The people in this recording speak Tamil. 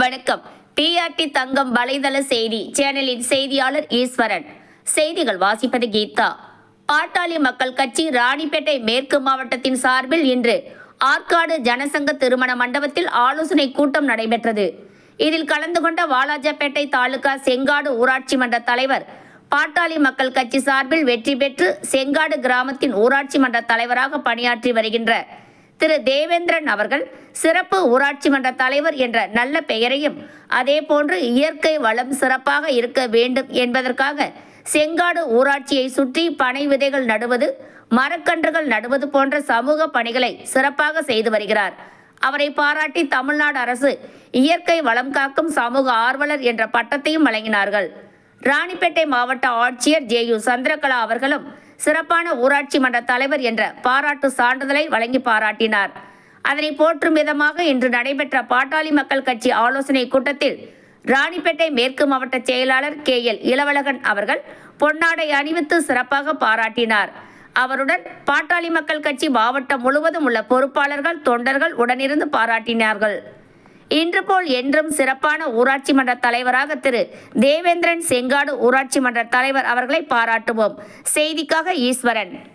வணக்கம். டிஆர்டி தங்கம் வலைதள செய்தி சேனலின் செய்தியாளர் ஈஸ்வரன். செய்திகள் வாசிப்பது கீதா. பாட்டாளி மக்கள் கட்சி ராணிப்பேட்டை மேற்கு மாவட்டத்தின் சார்பில் இன்று ஆற்காடு ஜனசங்க திருமண மண்டபத்தில் ஆலோசனை கூட்டம் நடைபெற்றது. இதில் கலந்து கொண்ட வாலாஜாப்பேட்டை தாலுகா செங்காடு ஊராட்சி மன்ற தலைவர் பாட்டாளி மக்கள் கட்சி சார்பில் வெற்றி பெற்று செங்காடு கிராமத்தின் ஊராட்சி மன்ற தலைவராக பணியாற்றி வருகின்ற திரு தேவேந்திரன் அவர்கள் சிறப்பு ஊராட்சி மன்ற தலைவர் என்ற நல்ல பெயரையும் அதேபோன்று இயற்கை வளம் சிறப்பாக இருக்க வேண்டும் என்பதற்காக செங்காடு ஊராட்சியை சுற்றி பனை விதைகள் நடுவது மரக்கன்றுகள் நடுவது போன்ற சமூக பணிகளை சிறப்பாக செய்து வருகிறார். அவரை பாராட்டி தமிழ்நாடு அரசு இயற்கை வளம் காக்கும் சமூக ஆர்வலர் என்ற பட்டத்தையும் வழங்கினார்கள். ராணிப்பேட்டை மாவட்ட ஆட்சியர் ஜே யு சந்திரகலா அவர்களும் சிறப்பான ஊராட்சி மன்ற தலைவர் என்ற பாராட்டு சான்றிதழை வழங்கி பாராட்டினார். அதனை போற்றும் விதமாக இன்று நடைபெற்ற பாட்டாளி மக்கள் கட்சி ஆலோசனை கூட்டத்தில் ராணிப்பேட்டை மேற்கு மாவட்ட செயலாளர் கே எல் இளவழகன் அவர்கள் பொன்னாடை அணிவித்து சிறப்பாக பாராட்டினார். அவருடன் பாட்டாளி மக்கள் கட்சி மாவட்டம் முழுவதும் உள்ள பொறுப்பாளர்கள் தொண்டர்கள் உடனிருந்து பாராட்டினார்கள். இன்று போல் என்றும் சிறப்பான ஊராட்சி மன்ற தலைவராக திரு. தேவேந்திரன் செங்காடு ஊராட்சி மன்ற தலைவர் அவர்களை பாராட்டுவோம். செய்திக்காக ஈஸ்வரன்.